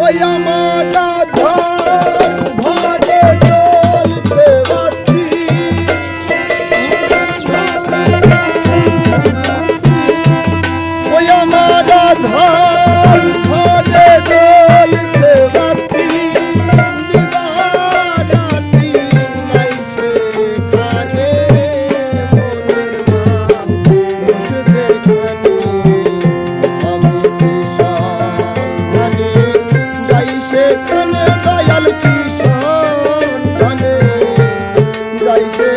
ওই আমার রাধা দয়াল কৃষ্ণ যাই সে